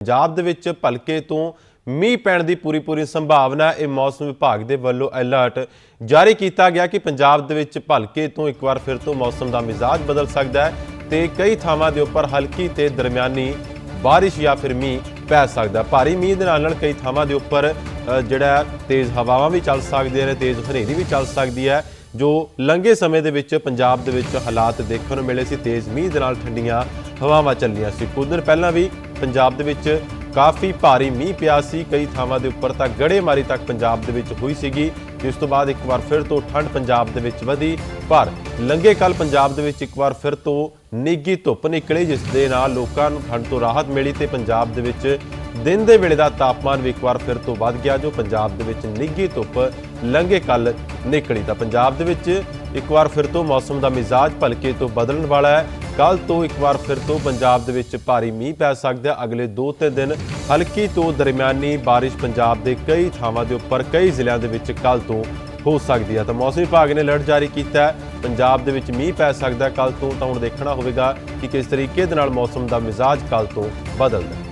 ਪੰਜਾਬ ਦੇ ਵਿੱਚ ਭਲਕੇ ਤੋਂ ਮੀਂਹ ਪੈਣ ਦੀ ਪੂਰੀ ਪੂਰੀ ਸੰਭਾਵਨਾ ਇਹ ਮੌਸਮ ਵਿਭਾਗ ਦੇ ਵੱਲੋਂ ਅਲਰਟ ਜਾਰੀ ਕੀਤਾ ਗਿਆ ਕਿ ਪੰਜਾਬ ਦੇ ਵਿੱਚ ਭਲਕੇ ਤੋਂ ਇੱਕ ਵਾਰ ਫਿਰ ਤੋਂ ਮੌਸਮ ਦਾ ਮਿਜ਼ਾਜ ਬਦਲ ਸਕਦਾ ਹੈ ਤੇ ਕਈ ਥਾਵਾਂ ਦੇ ਉੱਪਰ ਹਲਕੀ ਤੇ ਦਰਮਿਆਨੀ ਬਾਰਿਸ਼ ਜਾਂ ਫਿਰ ਮੀਂਹ ਪੈ ਸਕਦਾ। ਭਾਰੀ ਮੀਂਹ ਦੇ ਨਾਲ ਨਾਲ ਕਈ ਥਾਵਾਂ ਦੇ ਉੱਪਰ ਜਿਹੜਾ ਤੇਜ਼ ਹਵਾਵਾਂ ਵੀ ਚੱਲ ਸਕਦੀਆਂ ਨੇ, ਤੇਜ਼ ਹਨੇਰੀ ਵੀ ਚੱਲ ਸਕਦੀ ਹੈ, ਜੋ ਲੰਘੇ ਸਮੇਂ ਦੇ ਵਿੱਚ ਪੰਜਾਬ ਦੇ ਵਿੱਚ ਹਾਲਾਤ ਦੇਖਣ ਨੂੰ ਮਿਲੇ ਸੀ। ਤੇਜ਼ ਮੀਂਹ ਦੇ ਨਾਲ ਠੰਡੀਆਂ ਹਵਾਵਾਂ ਚੱਲੀਆਂ ਸੀ। ਕੁਝ ਦਿਨ ਪਹਿਲਾਂ ਵੀ ਪੰਜਾਬ ਦੇ ਵਿੱਚ ਕਾਫੀ ਭਾਰੀ ਮੀਂਹ ਪਿਆ ਸੀ। ਕਈ ਥਾਵਾਂ ਦੇ ਉੱਪਰ ਤਾਂ ਗੜੇਮਾਰੀ ਤੱਕ ਪੰਜਾਬ ਦੇ ਵਿੱਚ ਹੋਈ ਸੀਗੀ। ਜਿਸ ਤੋਂ ਬਾਅਦ ਇੱਕ ਵਾਰ ਫਿਰ ਤੋਂ ਠੰਡ ਪੰਜਾਬ ਦੇ ਵਿੱਚ ਵਧੀ। ਪਰ ਲੰਘੇ ਕੱਲ ਪੰਜਾਬ ਦੇ ਵਿੱਚ ਇੱਕ ਵਾਰ ਫਿਰ ਤੋਂ ਨਿੱਗੀ ਧੁੱਪ ਨਿਕਲੀ, ਜਿਸ ਦੇ ਨਾਲ ਲੋਕਾਂ ਨੂੰ ਠੰਡ ਤੋਂ ਰਾਹਤ ਮਿਲੀ ਤੇ ਪੰਜਾਬ ਦੇ ਵਿੱਚ ਦਿਨ ਦੇ ਵੇਲੇ ਦਾ ਤਾਪਮਾਨ ਵੀ ਇੱਕ ਵਾਰ ਫਿਰ ਤੋਂ ਵੱਧ ਗਿਆ, ਜੋ ਪੰਜਾਬ ਦੇ ਵਿੱਚ ਨਿੱਗੀ ਧੁੱਪ ਲੰਘੇ ਕੱਲ ਨਿਕਲੀ। ਤਾਂ ਪੰਜਾਬ ਦੇ ਵਿੱਚ ਇੱਕ ਵਾਰ ਫਿਰ ਤੋਂ ਮੌਸਮ ਦਾ ਮਿਜ਼ਾਜ ਭਲਕੇ ਤੋਂ ਬਦਲਣ ਵਾਲਾ ਹੈ। ਕੱਲ ਤੋਂ ਇੱਕ ਵਾਰ ਫਿਰ ਤੋਂ ਪੰਜਾਬ ਦੇ ਵਿੱਚ ਭਾਰੀ ਮੀਂਹ ਪੈ ਸਕਦਾ ਹੈ। ਅਗਲੇ 2-3 ਦਿਨ ਹਲਕੀ ਤੋਂ ਦਰਮਿਆਨੀ ਬਾਰਿਸ਼ ਪੰਜਾਬ ਦੇ ਕਈ ਥਾਵਾਂ ਦੇ ਉੱਪਰ, ਕਈ ਜ਼ਿਲ੍ਹਿਆਂ ਦੇ ਵਿੱਚ ਕੱਲ ਤੋਂ ਹੋ ਸਕਦੀ ਹੈ। ਤਾਂ ਮੌਸਮ ਵਿਭਾਗ ਨੇ ਅਲਰਟ ਜਾਰੀ ਕੀਤਾ ਹੈ। ਪੰਜਾਬ ਦੇ ਵਿੱਚ ਮੀਂਹ ਪੈ ਸਕਦਾ ਹੈ ਕੱਲ ਤੋਂ, ਤਾਂ ਹੁਣ ਦੇਖਣਾ ਹੋਵੇਗਾ ਕਿ ਕਿਸ ਤਰੀਕੇ ਦੇ ਨਾਲ ਮੌਸਮ ਦਾ ਮਿਜ਼ਾਜ ਕੱਲ ਤੋਂ ਬਦਲਦਾ ਹੈ।